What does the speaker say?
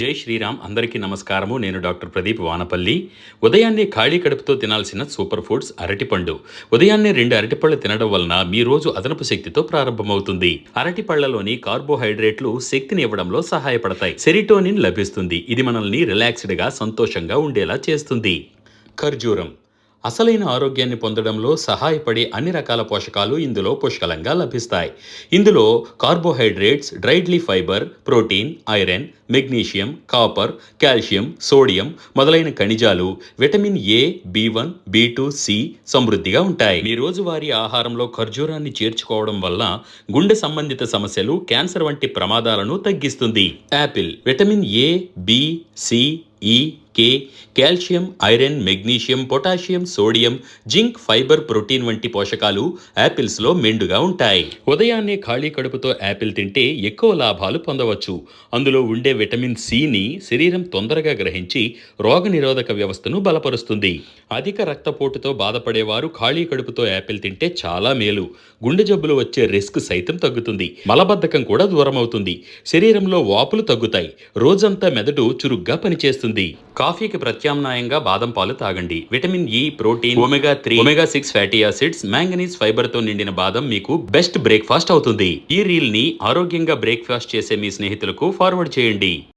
జై శ్రీరామ్. అందరికీ నమస్కారము. నేను డాక్టర్ ప్రదీప్ వానపల్లి. ఉదయాన్నే ఖాళీ కడుపుతో తినాల్సిన సూపర్ ఫుడ్స్ అరటిపండు. ఉదయాన్నే రెండు అరటిపళ్ళు తినడం వలన మీ రోజు అదనపు శక్తితో ప్రారంభమవుతుంది. అరటిపళ్ళలోని కార్బోహైడ్రేట్లు శక్తిని ఇవ్వడంలో సహాయపడతాయి. సెరిటోనిన్ లభిస్తుంది. ఇది మనల్ని రిలాక్స్డ్గా సంతోషంగా ఉండేలా చేస్తుంది. ఖర్జూరం. అసలైన ఆరోగ్యాన్ని పొందడంలో సహాయపడే అన్ని రకాల పోషకాలు ఇందులో పుష్కలంగా లభిస్తాయి. ఇందులో carbohydrates డ్రైడ్లీ fibre protein iron magnesium copper calcium sodium మొదలైన ఖనిజాలు vitamin A B one B two C సమృద్ధిగా ఉంటాయి. మీ రోజువారీ ఆహారంలో ఖర్జూరాన్ని చేర్చుకోవడం వల్ల గుండె సంబంధిత సమస్యలు క్యాన్సర్ వంటి ప్రమాదాలను తగ్గిస్తుంది. Apple vitamin A B C E K calcium iron magnesium potassium sodium zinc fibre protein వంటి పోషకాలు యాపిల్స్లో మెండుగా ఉంటాయి. ఉదయాన్నే ఖాళీ కడుపుతో యాపిల్ తింటే ఎక్కువ లాభాలు పొందవచ్చు. అందులో ఉండే విటమిన్ సిని శరీరం తొందరగా గ్రహించి రోగనిరోధక వ్యవస్థను బలపరుస్తుంది. అధిక రక్తపోటుతో బాధపడేవారు ఖాళీ కడుపుతో యాపిల్ తింటే చాలా మేలు. గుండె జబ్బులు వచ్చే రిస్క్ సైతం తగ్గుతుంది. మలబద్ధకం కూడా దూరం అవుతుంది శరీరంలో వాపులు తగ్గుతాయి. రోజంతా మెదడు చురుగ్గా పనిచేస్తుంది. కాఫీకి ప్రత్యామ్నాయంగా బాదం పాలు తాగండి. Vitamin E protein omega three omega six fatty acids manganese ఫైబర్తో నిండిన బాదం మీకు బెస్ట్ బ్రేక్ఫాస్ట్ అవుతుంది. ఈ రీల్ని ఆరోగ్యంగా బ్రేక్ఫాస్ట్ చేసే మీ స్నేహితులకు ఫార్వర్డ్ చేయండి.